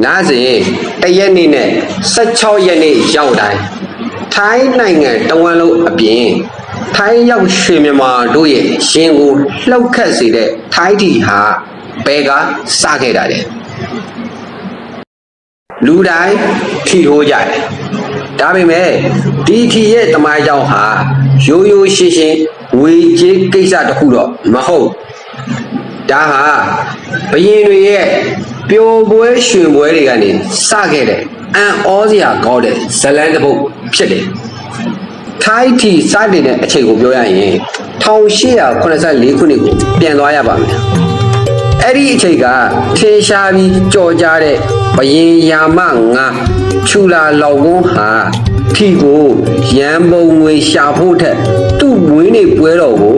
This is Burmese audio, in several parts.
နားစဉ်တရက်နေ့နဲ့16ရက်နေ့ရောက်တိုင်းထိုင်းနိုင်ငံတဝန်းလုံးအပြင်ထိုင်းရောက်ရွှေမြန်မာတို့ရဲ့ရှင်ကိုလှုပ်ခတ်စေတဲ့ထိုင်းတီဟာဘဲကစခဲ့တာလေလူတိုင်းထီထိုးကြတယ်ဒါပေမဲ့ဒီထီရဲ့တမိုင်းကြောင့်ဟာရိုးရိုးရှင်းရှင်းဝေကြေးကိစ္စတစ်ခုတော့မဟုတ်ဒါဟာဘရင်တွေရဲ့ ပျော်ပွဲရွှင်ပွဲတွေကနေစခဲ့တဲ့အံ့ဩစရာကောင်းတဲ့ဇလန်းတစ်ပုဒ်ဖြစ်တယ်။ထိုင်းတီစတင်တဲ့အချိန်ကိုပြောရရင်1884ခုနှစ်ကိုပြန်သွားရပါမယ်။အဲ့ဒီအချိန်ကထင်ရှားပြီးကြော်ကြားတဲ့ဘရင်ယာမငါချူလာလောင်ကုန်းဟာထီကိုရန်ပုံငွေရှာဖို့ထက်သူ့ဝင်းနေပွဲတော်ကို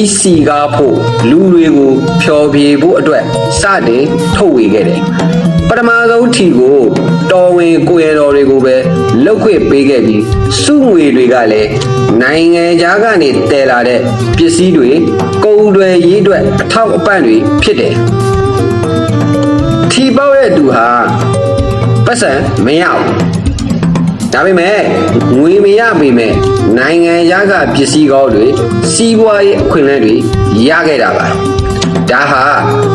ပိုပြီးစီကားဖို့လူတွေကိုဖျော်ဖြေဖို့အတွက်စတင်ထုတ်ဝေခဲ့တယ်။ပထမဆုံးထီကိုတော်ဝင်ကိုရတော်တွေကိုပဲလောက်ခွင့်ပေးခဲ့ပြီးစုငွေတွေကလည်းနိုင်ငံခြားကနေတည်လာတဲ့ပစ္စည်းတွေကုန်တွေရေးအတွက်အထောက်အပံ့တွေဖြစ်တယ်။ထီပေါက်ရဲ့သူဟာပတ်စံမရဘူး။ ဒါပေမဲ့ငွေမရပေမဲ့နိုင်ငံခြားကပစ္စည်းကောင်းတွေစီးပွားရေးအခွင့်အလမ်းတွေရခဲ့တာပါဒါဟာ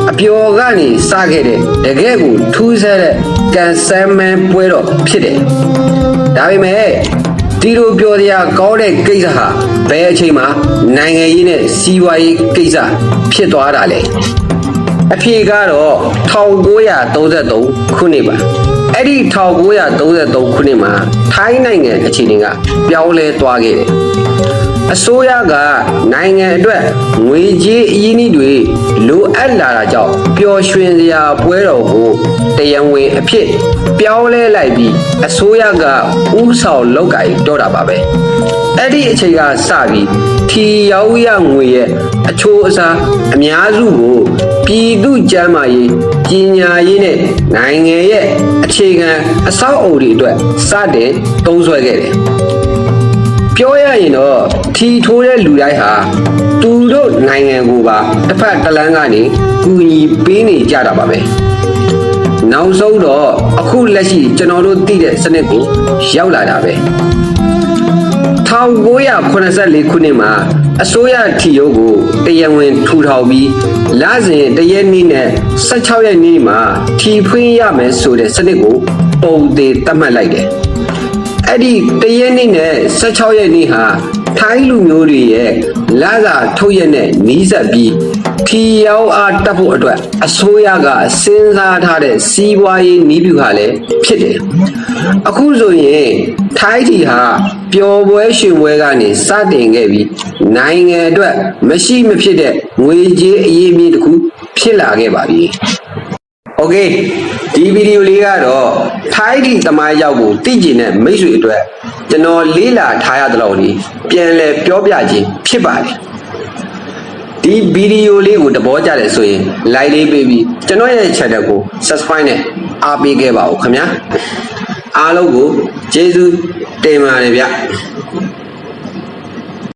အပျော်ကနေစခဲ့တဲ့တကယ့်ကိုထူးဆန်းတဲ့ကန်ဆယ်မန်ပွဲတော်ဖြစ်တယ်ဒါပေမဲ့ဒီလိုပြောစရာကောင်းတဲ့ကိစ္စဟာဘယ်အချိန်မှနိုင်ငံရေးနဲ့စီးပွားရေးကိစ္စဖြစ်သွားတာလဲအဖြေကတော့1933ခုနှစ်ပါ အဲ့ဒီ1933ခုနှစ်မှာထိုင်းနိုင်ငံအခြေအနေကပြောင်းလဲသွားခဲ့တယ် အစိုးရကနိုင်ငံအတွက်ငွေကြေးအရင်းအနှီးတွေလိုအပ်လာတာကြောင့်ပျော်ရွှင်စရာပွဲတော်ကိုတရားဝင်အဖြစ်ပြောင်းလဲလိုက်ပြီးအစိုးရကဥဆောင်လုပ်ကိုင်တော့တာပါပဲအဲ့ဒီအချိန်ကစပြီးထီရောက်ရငွေရဲ့အချိုးအစားအများစုကိုပြည်သူ့ကျန်းမာရေးပညာရေးနဲ့နိုင်ငံရဲ့အခြေခံအဆောက်အအုံတွေအတွက်စတင်သုံးစွဲခဲ့တယ် ပြောရရင်တော့ထီထိုးတဲ့လူတိုင်းဟာသူတို့နိုင်ငံကိုပါတစ်ဖက်တစ်လမ်းကနေကူညီပေးနေကြတာပါပဲနောက်ဆုံးတော့အခုလက်ရှိကျွန်တော်တို့သိတဲ့စနစ်ကိုရောက်လာတာပဲ1984ခုနှစ်မှာအစိုးရထီယိုးကိုတရားဝင်ထူထောင်ပြီးလစဉ်တရက်နေ့နဲ့16ရက်နေ့မှာထီဖွင့်ရမယ်ဆိုတဲ့စနစ်ကိုပုံသေးသတ်မှတ်လိုက်တယ် အဲ့ဒီတရက်နေ့နဲ့16ရက်နေ့ဟာထိုင်းလူမျိုးတွေရဲ့လာစာထုတ်ရက်နဲ့နီးစပ်ပြီးထီရောက်အားတက်ဖို့အတွက်အစိုးရကစဉ်းစားထားတဲ့စီးပွားရေးနီးဗျူဟာလည်းဖြစ်တယ်။အခုဆိုရင်ထိုင်းထီဟာပျော်ပွဲရှင်ပွဲကနေစတင်ခဲ့ပြီးနိုင်ငံအတွက်မရှိမဖြစ်တဲ့ငွေကြေးအရေးအမြစ်တစ်ခုဖြစ်လာခဲ့ပါပြီ။ Okay ဒီဗီဒီယိုလေးကတော့ထိုင်းဒီသမိုင်းရောက်ကိုသိကျင်တဲ့မိတ်ဆွေအတွက်ကျွန်တော်လေးလာထားရတဲ့လောက်လေးပြန်လဲပြောပြခြင်းဖြစ်ပါတယ်ဒီဗီဒီယိုလေးကိုတဘောကြတယ်ဆိုရင် like လေးပေးပြီးကျွန်တော်ရဲ့ channel ကို subscribe နဲ့အားပေးခဲ့ပါဦးခင်ဗျာအားလုံးကိုကျေးဇူးတင်ပါတယ်ဗျ